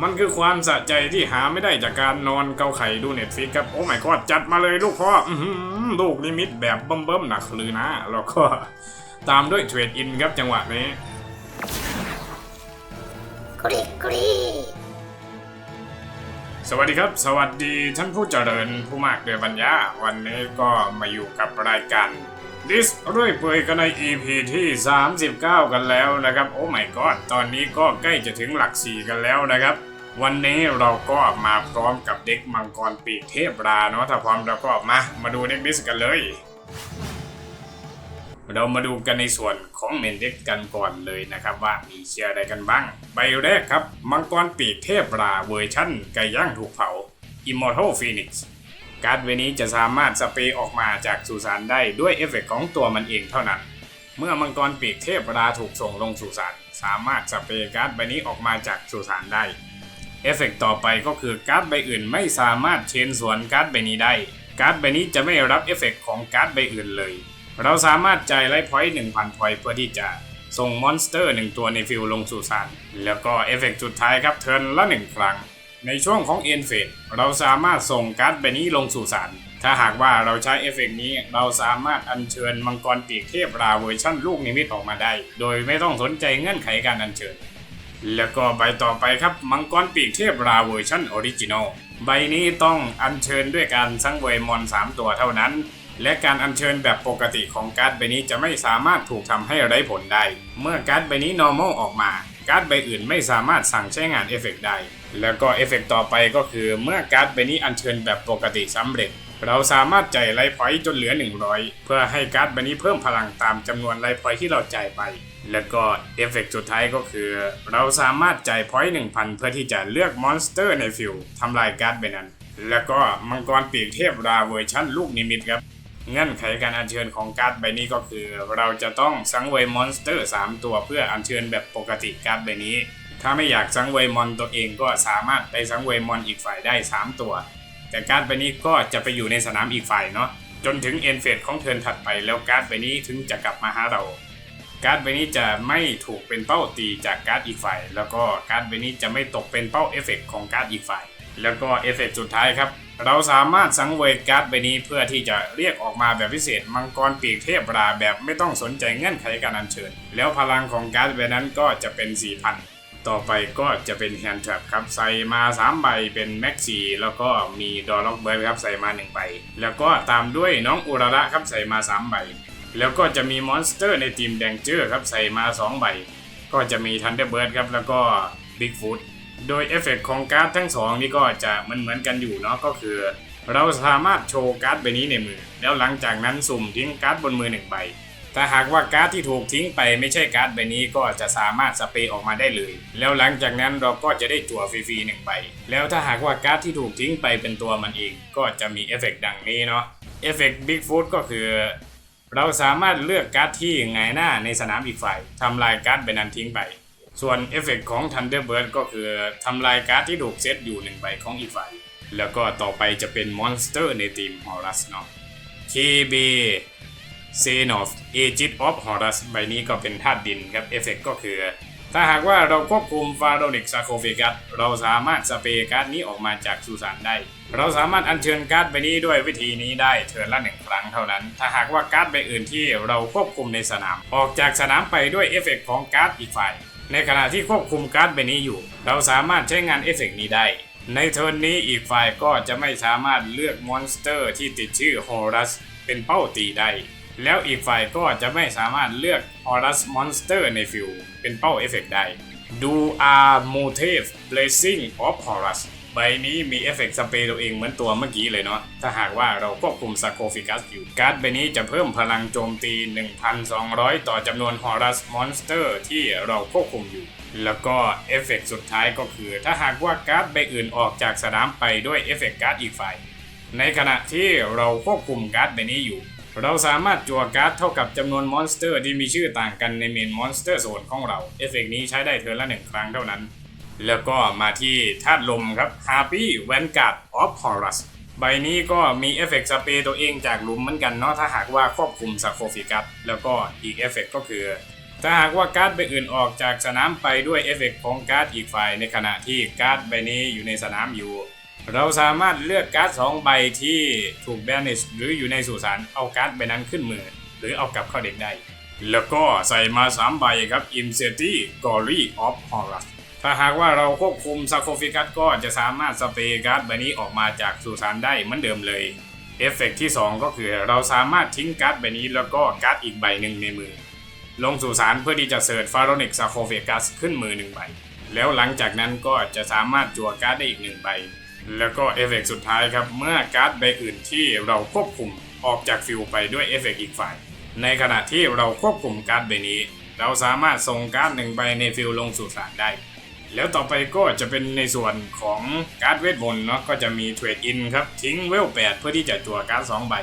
มันคือความสะใจที่หาไม่ได้จากการนอนเกาไข่ดูเน็ตฟิกครับ โอ้ไม่ก็จัดมาเลยลูกพ่ออื้อหือลูกนิมิตแบบเบิ่มๆหนักหรือนะ แล้วก็ตามด้วยเทรดอินครับจังหวะนี้กรีกรีสวัสดีครับ สวัสดีท่านผู้เจริญผู้มากด้วยปัญญา วันนี้ก็มาอยู่กับรายการ ดิสเรื่อยเปื่อยกันใน EP ที่ 39 กันแล้วนะครับ โอ้ไม่ก็ตอนนี้ก็ใกล้จะถึงหลัก4กันแล้วนะครับ วันนี้เราก็มาพร้อมกับเด็กมังกรปีกเทพราเนาะถ้าพร้อมเราก็มา มาดูเด็กดิสกันเลย เรามาดูกันในส่วนของเมนเด็กกันก่อนเลยนะครับ ว่ามีเชียร์อะไรกันบ้าง ใบแรกครับ มังกรปีกเทพราเวอร์ชั่นไก่ย่างถูกเผา Immortal Phoenix การ์ดเวนี้จะสามารถสเปรย์ออกมาจากสุสานได้ด้วยเอฟเฟกต์ของตัวมันเองเท่านั้น เมื่อมังกรปีกเทพราถูกส่งลงสุสานสามารถสเปรย์การ์ดใบนี้ออกมาจากสุสานได้ เอฟเฟกต์ต่อไปก็คือการ์ดใบอื่นไม่สามารถเชนสวนการ์ดใบนี้ได้ การ์ดใบนี้จะไม่รับเอฟเฟกต์ของการ์ดใบอื่นเลย เราสามารถจ่ายไลฟ์พอยต์1,000พอยต์เพื่อที่จะส่งมอนสเตอร์หนึ่งตัวในฟิลลงสู่สานแล้วก็เอฟเฟกต์สุดท้ายครับเทิร์นละหนึ่งครั้ง ในช่วงของเอ็นเฟดเราสามารถส่งการ์ดใบนี้ลงสู่สานถ้าหากว่าเราใช้เอฟเฟกต์นี้เราสามารถอัญเชิญมังกรปีกเทพราเวอร์ชั่นลูกนิมิตออกมาได้ โดยไม่ต้องสนใจเงื่อนไขการอัญเชิญ แล้วก็ใบต่อไปครับมังกรปีกเทพราเวอร์ชั่นออริจินอลใบนี้ต้องอัญเชิญด้วยการสังเวยมอน 3 ตัวเท่านั้น และการอัญเชิญแบบปกติของการ์ดใบนี้จะไม่สามารถถูกทำให้ไร้ผลได้ เมื่อการ์ดใบนี้ normal ออกมา การ์ดใบอื่นไม่สามารถสั่งใช้งานเอฟเฟกต์ได้ แล้วก็เอฟเฟกต์ต่อไปก็คือเมื่อการ์ดใบนี้อัญเชิญแบบปกติสำเร็จ เราสามารถจ่ายไลฟ์พอยต์จนเหลือ 100 เพื่อให้การ์ดใบนี้เพิ่มพลังตามจำนวนไลฟ์พอยต์ที่เราจ่ายไป แล้วก็เอฟเฟกต์สุดท้ายก็คือ เราสามารถจ่ายพอยต์1,000เพื่อที่จะเลือกมอนสเตอร์ในฟิลทำลายการ์ดใบนั้น แล้วก็มังกรปีกเทพราเวอร์ชั่นลูกนิมิตครับเงื่อนไขการอัญเชิญของการ์ดใบนี้ก็คือ เราจะต้องสังเวยมอนสเตอร์ 3 ตัวเพื่ออัญเชิญแบบปกติการ์ดใบนี้ ถ้าไม่อยากสังเวยมอนตัวเองก็สามารถไปสังเวยมอนอีกฝ่ายได้ 3 ตัว แต่การ์ดใบนี้ก็จะไปอยู่ในสนามอีกฝ่ายเนาะจนถึงเอ็นเฟสของเทิร์นถัดไปแล้วการ์ดใบนี้ถึงจะกลับมาหาเรา การ์ดใบนี้จะไม่ถูกเป็นเป้าตีจากการ์ดอีกฝ่าย แล้วก็การ์ดใบนี้จะไม่ตกเป็นเป้าเอฟเฟกต์ของการ์ดอีกฝ่าย แล้วก็เอฟเฟกต์สุดท้ายครับเราสามารถสังเวยการ์ดใบนี้เพื่อที่จะเรียกออกมาแบบพิเศษมังกรปีกเทพราแบบไม่ต้องสนใจเงื่อนไขการอัญเชิญ แล้วพลังของการ์ดใบนั้นก็จะเป็น 4,000 ต่อไปก็จะเป็นแฮนด์ทรัครับใส่มา 3 ใบเป็นแม็กซีแล้วก็มีดอลล็อกเบิร์ดครับใส่มา 1 ใบ แล้วก็ตามด้วยน้องอุระระครับใส่มา 3 ใบ แล้วก็จะมีมอนสเตอร์ในทีมแดงเจอร์ครับใส่มา 2 ใบ ก็จะมีทันเดอร์เบิร์ดครับแล้วก็บิ๊กฟุตโดยเอฟเฟกต์ของการ์ดทั้งสองนี่ก็จะเหมือนเหมือนกันอยู่เนาะก็คือ เราสามารถโชว์การ์ดใบนี้ในมือ แล้วหลังจากนั้นสุ่มทิ้งการ์ดบนมือหนึ่งใบ ถ้าหากว่าการ์ดที่ถูกทิ้งไปไม่ใช่การ์ดใบนี้ก็จะสามารถสเปรย์ออกมาได้เลย แล้วหลังจากนั้นเราก็จะได้จั่วฟรีๆหนึ่งใบ แล้วถ้าหากว่าการ์ดที่ถูกทิ้งไปเป็นตัวมันเอง ก็จะมีเอฟเฟกต์ดังนี้เนาะ เอฟเฟกต์บิ๊กฟุตก็คือ เราสามารถเลือกการ์ดที่หงหน้าในสนามอีกฝ่ายทำลายการ์ดใบนั้นทิ้งไป ส่วนเอฟเฟกต์ของ Thunderbird ก็คือทำลายการ์ดที่ถูกเซตอยู่หนึ่งใบของอีกฝ่าย แล้วก็ต่อไปจะเป็นมอนสเตอร์ในทีมฮอรัสเนาะ KB s e n of Agent of Horus ใบนี้ก็เป็นธาตุดินครับ เอฟเฟกต์ก็คือ ถ้าหากว่าเราควบคุมฟาโรนิกซาโคฟิกัสเราสามารถสเปรย์การ์ดนี้ออกมาจากสุสานได้ เราสามารถอัญเชิญการ์ดใบนี้ด้วยวิธีนี้ได้เทิร์นละหนึ่งครั้งเท่านั้น ถ้าหากว่าการ์ดใบอื่นที่เราควบคุมในสนาม ออกจากสนามไปด้วยเอฟเฟกต์ของการ์ดอีกฝ่าย ในขณะที่ควบคุมการ์ดใบนี้อยู่ เราสามารถใช้งานเอฟเฟกต์นี้ได้ในเทิร์นนี้อีกฝ่ายก็จะไม่สามารถเลือกมอนสเตอร์ที่ติดชื่อฮอรัสเป็นเป้าตีได้ แล้วอีกฝ่ายก็จะไม่สามารถเลือกฮอรัสมอนสเตอร์ในฟิลเป็นเป้าเอฟเฟกต์ได้ Do a Motive Blessing of Horus ใบนี้มีเอฟเฟกต์สเปรย์ตัวเองเหมือนตัวเมื่อกี้เลยเนาะ ถ้าหากว่าเราควบคุมซาโคฟิกัสอยู่ การ์ดใบนี้จะเพิ่มพลังโจมตี 1,200 ต่อจำนวนฮอรัสมอนสเตอร์ที่เราควบคุมอยู่ แล้วก็เอฟเฟกต์สุดท้ายก็คือ ถ้าหากว่าการ์ดใบอื่นออกจากสนามไปด้วยเอฟเฟกต์การ์ดอีกฝ่าย ในขณะที่เราควบคุมการ์ดใบนี้อยู่ เราสามารถจั่วการ์ดเท่ากับจำนวนมอนสเตอร์ที่มีชื่อต่างกันในเมนมอนสเตอร์โซนของเรา เอฟเฟกต์นี้ใช้ได้เทิร์นละหนึ่งครั้งเท่านั้น แล้วก็มาที่ธาตุลมครับ Harpy Vanguard of Horus ใบนี้ก็มีเอฟเฟกต์สเปรย์ตัวเองจากหลุมเหมือนกันเนาะถ้าหากว่าควบคุมซาโคฟิกัสแล้วก็อีกเอฟเฟกต์ก็คือ ถ้าหากว่าการ์ดใบอื่นออกจากสนามไปด้วยเอฟเฟกต์ของการ์ดอีกฝ่ายในขณะที่การ์ดใบนี้อยู่ในสนามอยู่ เราสามารถเลือกการ์ดสองใบที่ถูกแบนิชหรืออยู่ในสุสานเอาการ์ดใบนั้นขึ้นมือ หรือเอากลับเข้าเด็กได้ แล้วก็ใส่มา 3 ใบครับ i m s e t i g o r y of Horus ถ้าหากว่าเราควบคุมซาโคฟิกัสก็จะสามารถสเปรย์การ์ดใบนี้ออกมาจากสุสานได้เหมือนเดิมเลยเอฟเฟกต์ที่ 2 ก็คือเราสามารถทิ้งการ์ดใบนี้แล้วก็การ์ดอีกใบหนึ่งในมือ ลงสู่สารเพื่อที่จะเสิร์ชฟาโรนิกซาโคฟิกัสขึ้นมือหนึ่งใบ แล้วหลังจากนั้นก็จะสามารถจั่วการ์ดได้อีกหนึ่งใบ แล้วก็เอฟเฟกต์สุดท้ายครับ เมื่อการ์ดใบอื่นที่เราควบคุมออกจากฟิลไปด้วยเอฟเฟกต์อีกฝ่าย ในขณะที่เราควบคุมการ์ดใบนี้ เราสามารถส่งการ์ดหนึ่งใบในฟิลลงสู่สารได้ แล้วต่อไปก็จะเป็นในส่วนของการ์ดเวทมนต์เนาะก็จะมีเทรดอินครับทิ้งเวล8เพื่อที่จะจั่วการ์ด2ใบ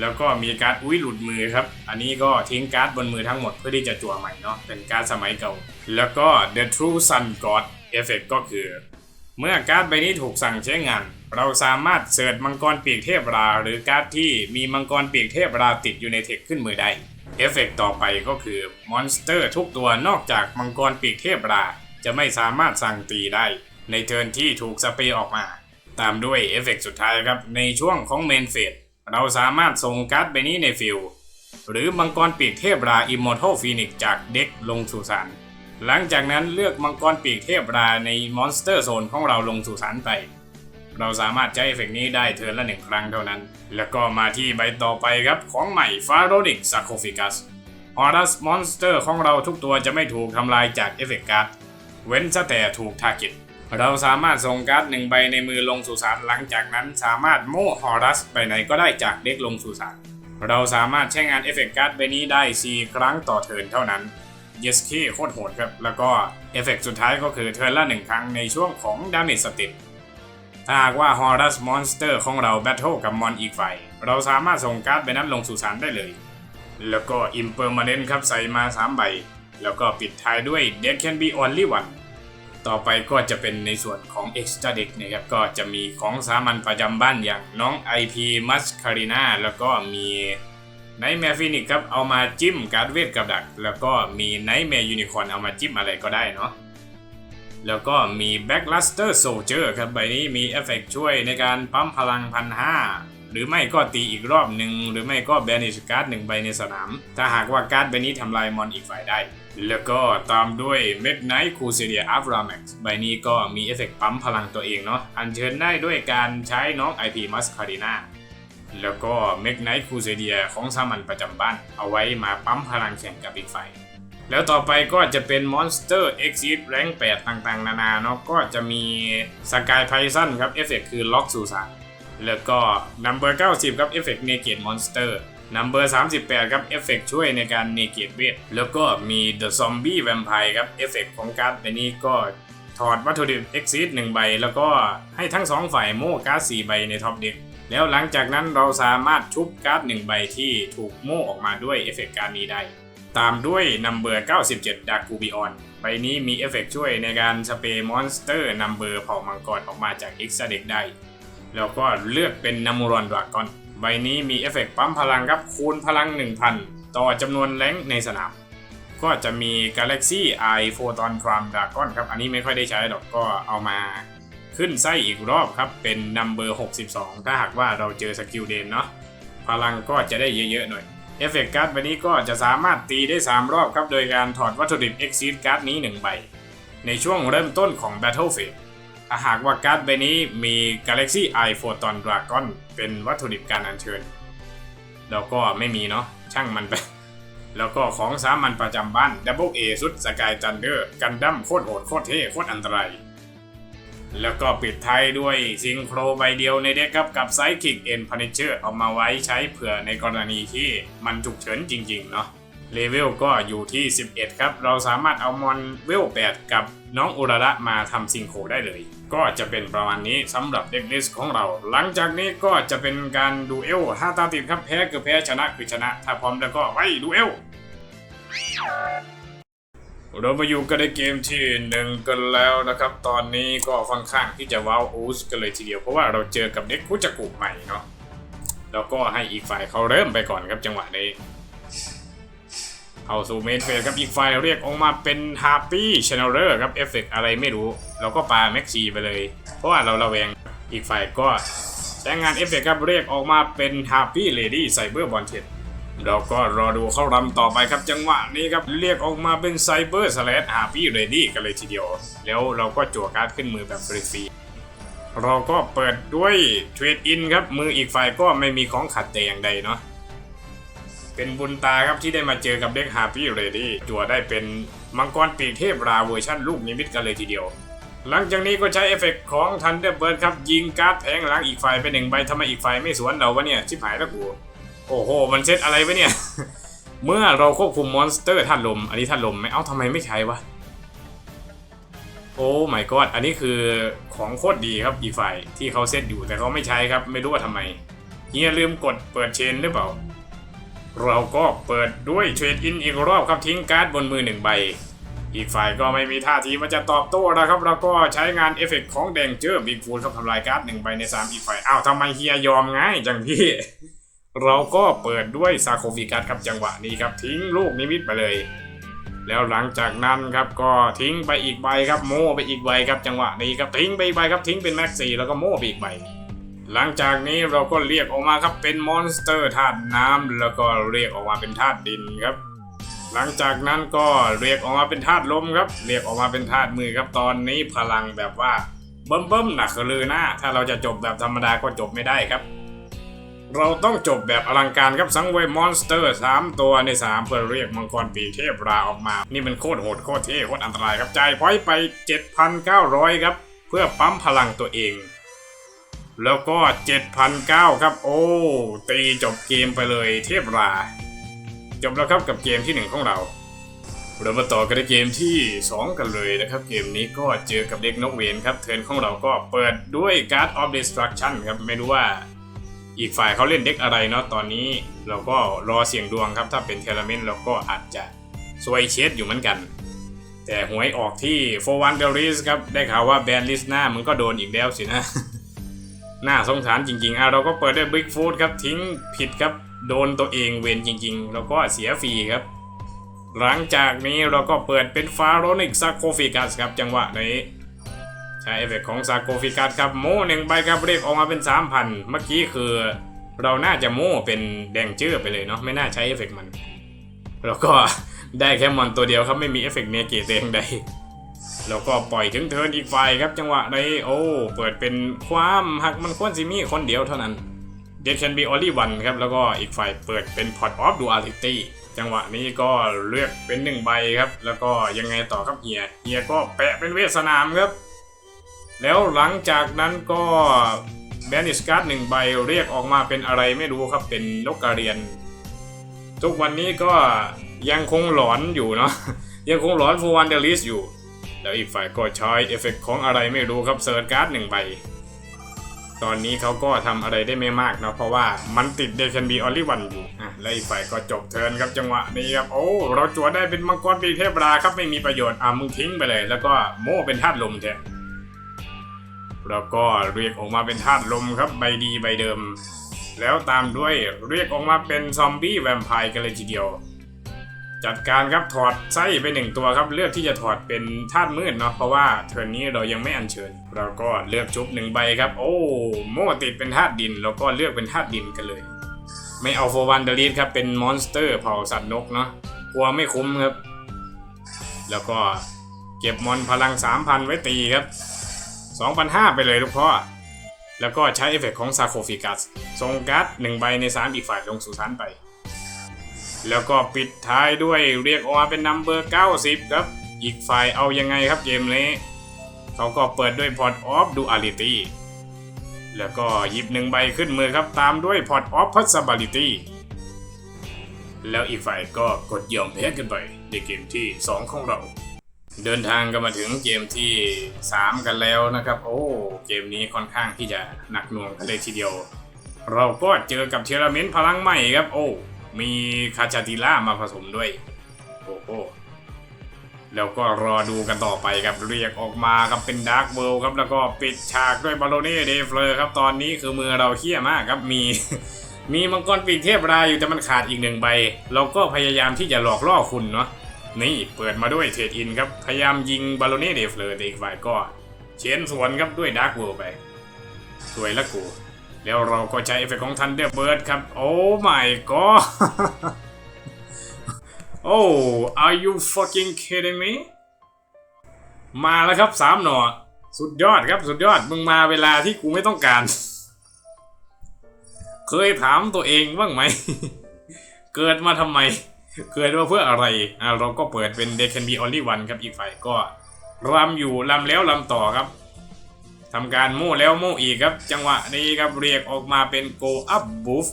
แล้วก็มีการ์ดอุ้ยหลุดมือครับ อันนี้ก็ทิ้งการ์ดบนมือทั้งหมดเพื่อที่จะจั่วใหม่เนาะเป็นการ์ดสมัยเก่า แล้วก็ The True Sun God Effect ก็คือ เมื่อการ์ดใบนี้ถูกสั่งใช้งาน เราสามารถเสิร์ชมังกรปีกเทพรา หรือการ์ดที่มีมังกรปีกเทพราติดอยู่ในเทคขึ้นมือได้เอฟเฟกต์ต่อไปก็คือมอนสเตอร์ทุกตัวนอกจากมังกรปีกเทพรา จะไม่สามารถสั่งตีได้ ในเทิร์นที่ถูกสเปรย์ออกมา ตามด้วยเอฟเฟกต์สุดท้ายครับ ในช่วงของเมนเฟสเราสามารถส่งการ์ดใบนี้ในฟิลหรือมังกรปีกเทพราอิมมอร์ทัลฟีนิกจากเด็กลงสู่สาร หลังจากนั้นเลือกมังกรปีกเทพราในมอนสเตอร์โซนของเราลงสู่สารไป เราสามารถใช้เอฟเฟกต์นี้ได้เทิร์นละหนึ่งครั้งเท่านั้น แล้วก็มาที่ใบต่อไปครับของใหม่ฟาโรดิกซาโคฟิกัสฮอรัสมอนสเตอร์ของเราทุกตัวจะไม่ถูกทำลายจากเอฟเฟกต์การ์ดเว้นแต่ถูกทาร์เก็ตเราสามารถส่งการ์ดหนึ่งใบในมือลงสู่สารหลังจากนั้นสามารถโม่ฮอรัสไปไหนก็ได้จากเด็กลงสู่สารเราสามารถใช้งานเอฟเฟกต์การ์ดใบนี้ได้ 4 ครั้งต่อเทิร์นเท่านั้น เยสคีโคตรโหดครับ แล้วก็เอฟเฟกต์สุดท้ายก็คือเทิร์นละหนึ่งครั้งในช่วงของดาเมจสติถ้าหากว่าฮอรัสมอนสเตอร์ของเราแบทเทิลกับมอนอีกฝ่ายเราสามารถส่งการ์ดใบนั้นลงสู่สารได้เลย แล้วก็อิมเปอร์มาเนนครับใส่มา 3 ใบ แล้วก็ปิดท้ายด้วย Dead Can Be Only One ต่อไปก็จะเป็นในส่วนของ Extra Deck นะครับ ก็จะมีของสามัญประจำบ้านอย่างน้อง IP m a s c a r i n a แล้วก็มี ไนท์แมร์ฟินิกครับเอามาจิ้มการ์ดเวทกับดัก แล้วก็มีไนท์แมร์ยูนิคอร์เอามาจิ้มอะไรก็ได้เนาะแล้วก็มี Backluster Soldier ครับใบนี้มีเอฟเฟกช่วยในการปั๊มพลังพันห้าหรือไม่ก็ตีอีกรอบหนึ่งหรือไม่ก็แบนิชการ์ดหนึ่งใบในสนาม ถ้าหากว่าการ์ดใบนี้ทำลายมอนอีกฝ่ายได้ แล้วก็ตามด้วย m e d n i g h t Crusader a f r a m a x ใบนี้ก็มีเอฟเฟกปั๊มพลังตัวเองเนาะอัญเชิญได้ด้วยการใช้น้อง IP Mascarina แล้วก็ m e g n i g h t Crusader ของสามัญประจำบ้าน เอาไว้มาปั๊มพลังแข่งกับอีกฝ่ายแล้วต่อไปก็จะเป็น Monster Exit Rank 8 ต่างๆ นานาเนาะก็จะมี Sky Python ครับเอฟเฟกคือล็อกสู่สารแล้วก็ Number 90 ครับเอฟเฟก Negate Monster Number 38 ครับเอฟเฟกช่วยในการ Negate เวทแล้วก็มี The Zombie Vampire ครับเอฟเฟกของการ์ดในนี้ก็ถอดวัตถุดิบ Exit 1 ใบ แล้วก็ให้ทั้ง 2 ฝ่ายโม่การ์ด4ใบในท็อปเด็ก แล้วหลังจากนั้นเราสามารถชุบการ์ด1ใบที่ถูกโม่ออกมาด้วยเอฟเฟกการ์ดนี้ได้ ตามด้วย Number 97 Dark u b i o n ใบนี้มีเอฟเฟกช่วยในการสเปรย์มอนสเตอร์ Number เผ่ามังกรออกมาจาก Extra Deck ได้ แล้วก็เลือกเป็นนามูรอนดรากอน ใบนี้มีเอฟเฟกปั๊มพลังครับคูณพลัง 1000 ต่อจำนวนแรงในสนาม ก็จะมี Galaxy Eye Photon Cram Dragon ครับ อันนี้ไม่ค่อยได้ใช้หรอกก็เอามา ขึ้นไส้อีกรอบครับ เป็น Number 62 ถ้าหากว่าเราเจอสกิลเดนเนาะพลังก็จะได้เยอะๆหน่อยเอฟเฟกต์การ์ดใบนี้ก็จะสามารถตีได้ 3 รอบครับ โดยการถอดวัตถุดิบ Exit การ์ดนี้ 1 ใบ ในช่วงเริ่มต้นของ Battle Phase ถ้าหากว่าการ์ดใบนี้มี Galaxy Eye Photon Dragon เป็นวัตถุดิบการอัญเชิญ เราก็ไม่มีเนาะช่างมันไป แล้วก็ของสามัญประจำบ้าน Double A สุดสกายจันเดอร์กันดั้มโคตรโหดโคตรเท่โคตรอันตราย แล้วก็ปิดท้ายด้วยซิงโครใบเดียวในเด็กครับกับไซคิกเอ็นพันิเชอร์เอามาไว้ใช้เผื่อในกรณีที่มันฉุกเฉินจริงๆเนาะเลเวลก็อยู่ที่ 11 ครับ เราสามารถเอามอนเวล 8 กับน้องอุระระมาทำซิงโครได้เลย ก็จะเป็นประมาณนี้สำหรับเด็กลิสของเรา หลังจากนี้ก็จะเป็นการดูเอลห้าตาติดครับแพ้คือแพ้ชนะคือชนะ ถ้าพร้อมแล้วก็ไว้ดูเอล เรามาอยู่กันในเกมที่หนึ่งกันแล้วนะครับ ตอนนี้ก็ค่อนข้างที่จะว้าวอูสกันเลยทีเดียว เพราะว่าเราเจอกับเด็กคุจกุใหม่เนาะแล้วก็ให้อีกฝ่ายเขาเริ่มไปก่อนครับจังหวะนี้เข้าสู่เมนเฟสครับอีกฝ่ายเรียกออกมาเป็นฮาร์ปี้ช n นเ r อร์ครับเอฟเฟกอะไรไม่รู้ เราก็ปาแม็กซีไปเลย เพราะว่าเราระแวงอีกฝ่ายก็ใช้งานเอฟเฟกครับเรียกออกมาเป็นฮาร์ปี้เลดี้ไซเบอร์บอลเท เราก็รอดูเข้ารำต่อไปครับจังหวะนี้ครับเรียกออกมาเป็นไซเบอร์สแลดฮาร์ปี้เรดี้กันเลยทีเดียว แล้วเราก็จั่วการ์ดขึ้นมือแบบฟรีๆเราก็เปิดด้วยเทรดอินครับมืออีกฝ่ายก็ไม่มีของขัดแต่อย่างใดเนาะเป็นบุญตาครับที่ได้มาเจอกับเด็กฮาร์ปี้เรดี้จั่วได้เป็นมังกรปีกเทพราเวอร์ชั่นลูกนิมิตกันเลยทีเดียว หลังจากนี้ก็ใช้เอฟเฟกต์ของทันเดอร์เบิร์ดครับยิงการ์ดแทงหลังอีกฝ่ายไปหนึ่งใบทำไมอีกฝ่ายไม่สวนเราวะเนี่ยชิบหายแล้วกู โอ้โห มันเซตอะไรวะเนี่ย เมื่อเราควบคุมมอนสเตอร์ธาตุลม อันนี้ธาตุลมไหมเอ้าทำไมไม่ใช้วะ โอ้ my god อันนี้คือของโคตรดีครับอีกฝ่ายที่เขาเซตอยู่แต่เขาไม่ใช้ครับ ไม่รู้ว่าทำไม เฮียลืมกดเปิดเชนหรือเปล่า เราก็เปิดด้วยเทรดอินอีกรอบครับทิ้งการ์ดบนมือหนึ่งใบ อีกฝ่ายก็ไม่มีท่าทีว่าจะตอบโต้นะครับ เราก็ใช้งานเอฟเฟกต์ของแดงเจอบิ๊กฟูดครับทำลายการ์ดหนึ่งใบในสามอีกฝ่ายอ้าวทำไมเฮียยอมง่ายจังพี่ เราก็เปิดด้วยซาโคฟิกัสครับจังหวะนี้ครับทิ้งลูกนิมิตไปเลย แล้วหลังจากนั้นครับก็ทิ้งไปอีกใบครับโม่ไปอีกใบครับจังหวะนี้ครับทิ้งไปอีกใบครับทิ้งเป็นแม็กซี่แล้วก็โม่ไปอีกใบหลังจากนี้เราก็เรียกออกมาครับเป็นมอนสเตอร์ธาตุน้ำแล้วก็เรียกออกมาเป็นธาตุดินครับ หลังจากนั้นก็เรียกออกมาเป็นธาตุลมครับ เรียกออกมาเป็นธาตุมือครับตอนนี้พลังแบบว่าเบิ่มเบิ่มๆหนักเลยนะถ้าเราจะจบแบบธรรมดาก็จบไม่ได้ครับ เราต้องจบแบบอลังการครับสังเวยมอนสเตอร์ 3 ตัวใน 3 เพื่อเรียกมังกรปีเทพราออกมา นี่มันโคตรโหดโคตรเท่โคตรอันตรายครับจ่ายพอยไป 7,900 ครับ เพื่อปั๊มพลังตัวเอง แล้วก็ 7,900 ครับ โอ้ ตีจบเกมไปเลยเทพรา จบแล้วครับกับเกมที่ 1 ของเราเรามาต่อกันในเกมที่ 2 กันเลยนะครับ เกมนี้ก็เจอกับเด็กนกเวนครับเทิร์นของเราก็เปิดด้วย Guard of Destruction ครับไม่รู้ว่า อีกฝ่ายเขาเล่นเด็กอะไรเนาะตอนนี้เราก็รอเสี่ยงดวงครับ ถ้าเป็นเทเลเมนเราก็อาจจะซวยเชดอยู่เหมือนกัน แต่หวยออกที่โฟวันเดลิสครับ ได้ข่าวว่าแบนลิสหน้ามันก็โดนอีกแล้วสินะ หน่าสงสารจริงๆอะเราก็เปิดด้วยบิ๊กฟูดครับ ทิ้งผิดครับ โดนตัวเองเวนจริง ๆ แล้วก็เสียฟรีครับ หลังจากนี้เราก็เปิดเป็นฟาโรนิกซาโคฟิกัสครับจังหวะนี้ ใช้เอฟเฟกต์ของซาโกฟิกัสครับโม่หนึ่งใบครับเรียกออกมาเป็น 3,000 เมื่อกี้คือ เราน่าจะโม่เป็นแดงเจื้อไปเลยเนาะไม่น่าใช้เอฟเฟกต์มัน แล้วก็ได้แค่มอนตัวเดียวครับไม่มีเอฟเฟกต์เนเกตเองใดแล้วก็ปล่อยถึงเทิร์นอีกฝ่ายครับจังหวะนี้โอ้เปิดเป็นความหักมันควรสิมีคนเดียวเท่านั้นเด c ชันบีออลี่วันครับแล้วก็อีกฝ่ายเปิดเป็นพอ t ออฟดูอาริตี้จังหวะนี้ก็เลือกเป็นหนึ่งใบครับ แล้วก็ยังไงต่อครับเฮียเฮียก็แปะเป็นเวทสนามครับ แล้วหลังจากนั้นก็แบนิสการ์ดหนึ่งใบเรียกออกมาเป็นอะไรไม่รู้ครับเป็นนกกระเรียน ทุกวันนี้ก็ยังคงหลอนอยู่เนาะยังคงหลอนฟูวันเดลิสอยู่ แล้วอีกฝ่ายก็ใช้เอฟเฟก์ของอะไรไม่รู้ครับเซิร์ชการ์ดหนึ่งใบ ตอนนี้เขาก็ทำอะไรได้ไม่มากเนาะเพราะว่ามันติดเดชันบีออลลี่วันอยู่อะแล้วอีกฝ่ายก็จบเทิร์นครับจังหวะนี้ครับโอ้เราจั่วได้เป็นมังกรปีเทพราครับไม่มีประโยชน์อะมึงทิ้งไปเลย แล้วก็โม่เป็นธาตุลมแทน แล้วก็เรียกออกมาเป็นธาตุลมครับใบดีใบเดิม แล้วตามด้วยเรียกออกมาเป็นซอมบี้แวมไพร์กันเลยทีเดียว จัดการครับถอดไส้ไปหนึ่งตัวครับ เลือกที่จะถอดเป็นธาตุมืดเนาะเพราะว่าเทิร์นนี้เรายังไม่อัญเชิญ เราก็เลือกชุบหนึ่งใบครับ โอ้โม่ติดเป็นธาตุดิน แล้วก็เลือกเป็นธาตุดินกันเลย ไม่เอาโฟวันเดลีครับเป็นมอนสเตอร์เผ่าสัตว์นกเนาะกลัวไม่คุ้มครับ แล้วก็เก็บมอนพลัง 3,000 ไว้ตีครับ 2,500 ไปเลยลูกพ่อ แล้วก็ใช้เอฟเฟกต์ของซาโคฟิกัสส่งการ์ดหนึ่งใบในสามอีกฝ่ายลงสู่ชั้นไป แล้วก็ปิดท้ายด้วยเรียกออกมาเป็นนัมเบอร์ 90 ครับ อีกฝ่ายเอายังไงครับเกมนี้ เขาก็เปิดด้วยพอ t ออฟดูอาริตี้แล้วก็หยิบหนึ่งใบขึ้นมือครับตามด้วยพอ t ออฟพัสบาริตี้แล้วอีกฝ่ายก็กดยอมแพ้กันไปในเกมที่ 2 ของเรา เดินทางกันมาถึงเกมที่ 3 กันแล้วนะครับ โอ้ เกมนี้ค่อนข้างที่จะหนักหน่วงกันเลยทีเดียว เราก็เจอกับเทเลเมนต์พลังใหม่ครับ โอ้ มีคาชาติล่ามาผสมด้วย โอ้โหแล้วก็รอดูกันต่อไปครับเรียกออกมาครับเป็นดาร์กเวิลครับแล้วก็ปิดฉากด้วยบาโลเน่เดฟเลอร์ครับตอนนี้คือมือเราเขี้ยมากครับมี มีมังกรปีกเทพรายอยู่แต่มันขาดอีกหนึ่งใบ เราก็พยายามที่จะหลอกล่อคุณเนาะ นี่เปิดมาด้วยเทรดอินครับ พยายามยิงบาโลเน่เดฟเลยแต่อีกฝ่ายก็เชนสวนครับด้วยดาร์กเวิลด์ไป สวยละกู แล้วเราก็ใช้เอฟเฟกของทันเดอร์เบิร์ดครับ โอ้ my god โอ้ are you fucking kidding me มาแล้วครับสามหน่อ สุดยอดครับสุดยอด มึงมาเวลาที่กูไม่ต้องการ เคยถามตัวเองบ้างไหม เกิดมาทำไม เกิดมาเพื่ออะไรอะเราก็เปิดเป็น There Can Be Only One ครับอีกฝ่ายก็รำอยู่รำแล้วรำต่อครับทำการโม่แล้วโม่อีกครับ จังหวะนี้ครับเรียกออกมาเป็น Go Up Buff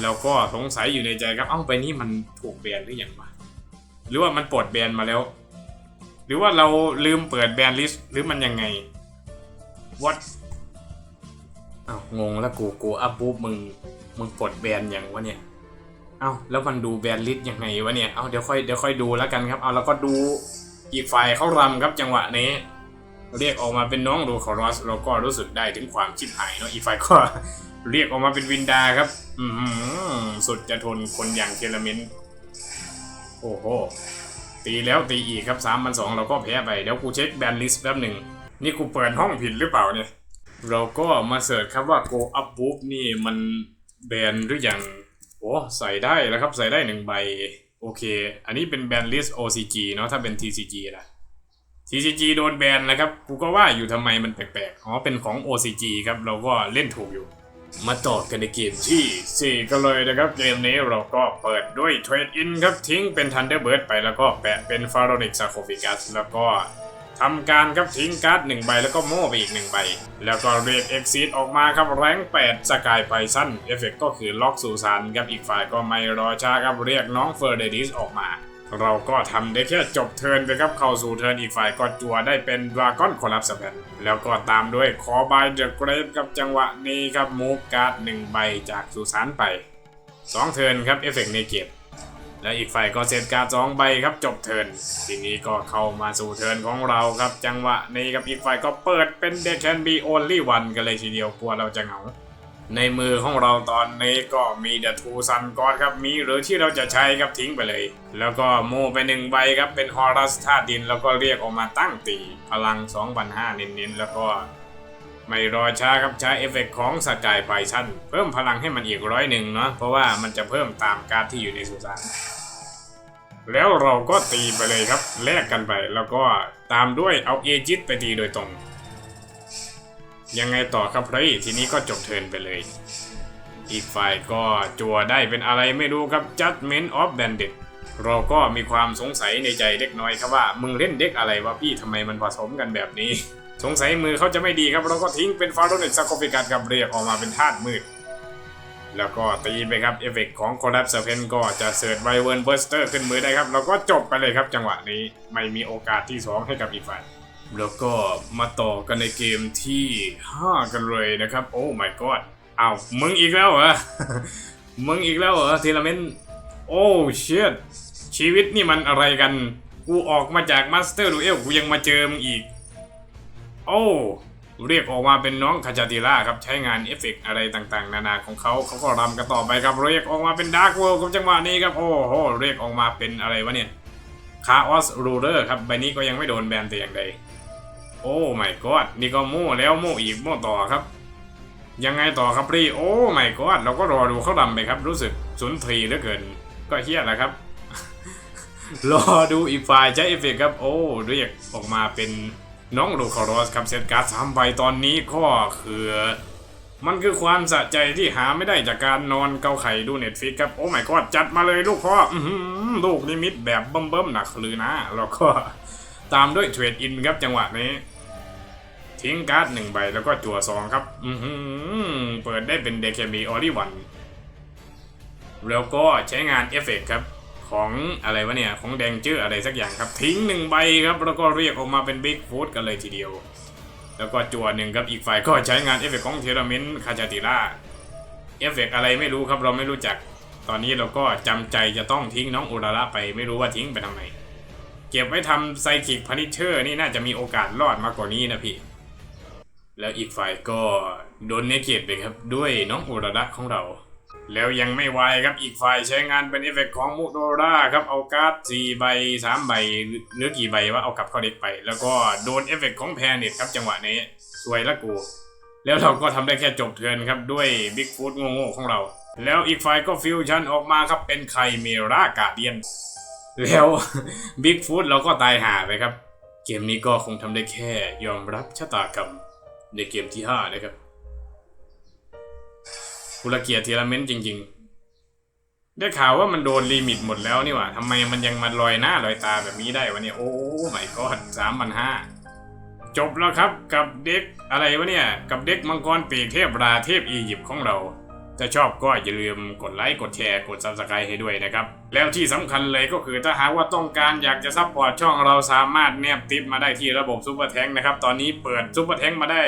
แล้วก็สงสัยอยู่ในใจครับเอ้าไปนี่มันถูกแบนหรือยังวะหรือว่ามันปลดแบนมาแล้ว หรือว่าเราลืมเปิดแบนลิสต์หรือมันยังไง what อ้าวงงแล้วกูกูอัพปุ๊มึงมึงปลดแบนอยังวะเนี่ย เอ้าแล้วมันดูแบนลิสยังไงวะเนี่ยเอ้าเดี๋ยวค่อยเดี๋ยวค่อยดูแล้วกันครับเอาแล้วก็ดูอีกฝ่ายเขารำครับจังหวะนี้ เรียกออกมาเป็นน้องดูคอรอสเราก็รู้สึกได้ถึงความชิบหายเนาะอีกฝ่ายก็เรียกออกมาเป็นวินดาครับ อือหือสุดจะทนคนอย่างเทเลเมนต์โอ้โหตีแล้วตีอีกครับสามพันสองเราก็แพ้ไปเดี๋ยวกูเช็คแบนลิส์แป๊บหนึ่งนี่กูเปิดห้องผิดหรือเปล่าเนี่ย เราก็มาเสิร์ชครับว่า Go Up Book นี่มันแบนหรือยัง โอ้ใส่ได้แล้วครับใส่ได้หนึ่งใบ โอเค อันนี้เป็นแบนลิสต์ OCG เนาะถ้าเป็น TCG ล่ะ TCG โดนแบนนะครับกูก็ว่าอยู่ทำไมมันแปลกๆ อ๋อเป็นของ OCG ครับเราก็เล่นถูกอยู่ มาต่อกันในเกมที่ 4 กันเลยนะครับ เกมนี้เราก็เปิดด้วยเทรดอินครับทิ้งเป็น Thunderbird ไปแล้วก็แปะเป็น p h a r o n i c Sarcophagus แล้วก็ ทำการครับทิ้งการ์ดหนึ่งใบแล้วก็โม่ไปอีกหนึ่งใบ แล้วก็เรียก Exit ออกมาครับแรง8สกายไพซันเอฟเฟกก็คือล็อกสู่ซานครับอีกฝ่ายก็ไม่รอช้าครับเรียกน้องเฟอร์เดดิสออกมา เราก็ทำได้แค่จบเทิร์นไปครับเข้าสู่เทิร์นอีกฝ่ายก็จัวได้เป็นดราก้อนคอลับสแปนแล้วก็ตามด้วยคอบายเดอะเกรฟกับจังหวะนี้ครับมูฟการ์ดหนึ่งใบจากสุสานไป2เทิร์นครับเอฟเฟกต์เนเกต และอีกฝ่ายก็เซตการ์ดสองใบครับจบเทิร์นทีนี้ก็เข้ามาสู่เทิร์นของเราครับจังหวะนี้ครับอีกฝ่ายก็เปิดเป็น There Can Be Only One กันเลยทีเดียวกลัวเราจะเหงา ในมือของเราตอนนี้ก็มีเด e t ทูซันกอดครับมีหรือที่เราจะใช้ครับทิ้งไปเลย แล้วก็โมไปหนึ่งใบครับเป็นฮอรัสธาตุดินแล้วก็เรียกออกมาตั้งตีพลัง2 5 0 0เน้นๆแล้วก็ ไม่รอช้าครับใช้เอฟเฟกต์ของสกายไพชันเพิ่มพลังให้มันอีกร้อยหนึ่งเนาะเพราะว่ามันจะเพิ่มตามการที่อยู่ในสุสานแล้วเราก็ตีไปเลยครับแลกกันไปแล้วก็ตามด้วยเอาเอจิตไปตีโดยตรง ยังไงต่อครับเฮ้ยทีนี้ก็จบเทินไปเลย อีกฝ่ายก็จัวได้เป็นอะไรไม่รู้ครับ Judgment of Bandit เราก็มีความสงสัยในใจเล็กน้อยครับว่า มึงเล่นเด็กอะไรวะพี่ทำไมมันผสมกันแบบนี้ สงสัยมือเขาจะไม่ดีครับ เราก็ทิ้งเป็นฟาโรนิกซาโคฟิกัสกับเรียกออกมาเป็นธาตุมืด แล้วก็ตีไปครับ เอฟเฟกของคอร์ดับเซเพนก็จะเสิร์ชไวเวิร์นเบอร์สเตอร์ขึ้นมือได้ครับ เราก็จบไปเลยครับจังหวะนี้ไม่มีโอกาสที่ 2 ให้กับอีกฝ่ายแล้วก็มาต่อกันในเกมที่ 5 กันเลยนะครับ โอ้ my god อ้าวมึงอีกแล้วเหรอมึงอีกแล้วเหรอทีละเมนโอ้เชิดชีวิตนี่มันอะไรกัน กูออกมาจากมาสเตอร์ดูเอลกูยังมาเจอมึงอีก โอ้เรียกออกมาเป็นน้องคาจาติล่าครับใช้งานเอฟเฟกต์อะไรต่างๆ นานาของเขาเขาก็รำกันต่อไปครับเรียกออกมาเป็นดาร์กเวิลด์กับจังหวะนี้ครับโอ้โหเรียกออกมาเป็นอะไรวะเนี่ยคาออสรูเลอร์ครับใบนี้ก็ยังไม่โดนแบนแต่อย่างใดโอ้ my god นี่ก็โม่แล้วโม่อีกโม่ต่อครับ ยังไงต่อครับพี่โอ้ my god เราก็รอดูเขาดำไปครับ รู้สึกสุนทรีเหลือเกินก็เฮี้ยแหละครับ รอดูอีกฝ่ายใช้เอฟเฟกต์ครับ โอ้เรียกออกมาเป็น น้องโลคารอสครับเซตการ์ดสามใบตอนนี้ก็คือ มันคือความสะใจที่หาไม่ได้จากการนอนเกาไข่ดูเน็ตฟิกครับ โอ้ my god จัดมาเลยลูกพ่ออลูกนิมิตแบบเบิ่มๆหนักหรือนะ แล้วก็ตามด้วยเทรดอินครับจังหวะนี้ ทิ้งการ์ดหนึ่งใบแล้วก็จั่วสองครับอืเปิดได้เป็นเดคมีออริวันแล้วก็ใช้งานเอฟเฟกครับ ของอะไรวะเนี่ย ของแดงเจออะไรสักอย่างครับ ทิ้งหนึ่งใบครับ แล้วก็เรียกออกมาเป็นบิ๊กฟูดกันเลยทีเดียว แล้วก็จั่วหนึ่งครับอีกฝ่ายก็ใช้งานเอฟเฟกต์ของเทเลเมนคาจาติล่าเอฟเฟกต์อะไรไม่รู้ครับเราไม่รู้จัก ตอนนี้เราก็จำใจจะต้องทิ้งน้องอุราระไปไม่รู้ว่าทิ้งไปทำไมเก็บไว้ทำไซคิกพานิเชอร์นี่น่าจะมีโอกาสรอดมากกว่านี้นะพี่ แล้วอีกฝ่ายก็โดนเนเกตไปครับ ด้วยน้องอุระระของเรา แล้วยังไม่ไวครับอีกฝ่ายใช้งานเป็นเอฟเฟกต์ของมูโดราครับเอาการ์ดสี่ใบสามใบหรือกี่ใบว่าเอากลับเข้าเด็กไป แล้วก็โดนเอฟเฟกต์ของแพนิตครับจังหวะนี้สวยละกู แล้วเราก็ทำได้แค่จบเทินครับด้วยบิ๊กฟูดโง่ๆของเรา แล้วอีกฝ่ายก็ฟิวชั่นออกมาครับเป็นไคเมรากาเดียน แล้วบิ๊กฟูดเราก็ตายห่าไปครับ เกมนี้ก็คงทำได้แค่ยอมรับชะตากรรมในเกมที่ 5 นะครับ กุลเกียรติทีลเม้นจริง ๆ ได้ข่าวว่ามันโดนลิมิตหมดแล้วนี่หว่าทำไมมันยังมาลอยหน้าลอยตาแบบนี้ได้วะเนี่ยโอ้ไม่ก็สามพันห้าจบแล้วครับกับเด็กอะไรวะเนี่ย กับเด็กมังกรปีกเทพราเทพอียิปต์ของเรา ถ้าชอบก็อย่าลืมกดไลค์กดแชร์กด subscribe ให้ด้วยนะครับ แล้วที่สำคัญเลยก็คือถ้าหากว่าต้องการอยากจะซัพพอร์ตช่องเราสามารถแนบทิปมาได้ที่ระบบซูเปอร์แทงนะครับ ตอนนี้เปิดซูเปอร์แทงมาได้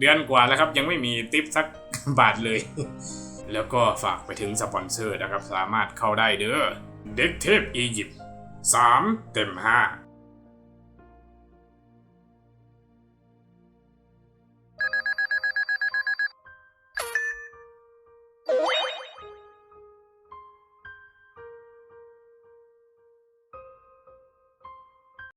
เดือนกว่าแล้วครับ ยังไม่มีทิปสักบาทเลย แล้วก็ฝากไปถึงสปอนเซอร์นะครับ สามารถเข้าได้เด้อเด็กเทพอียิปต์3เต็ม 5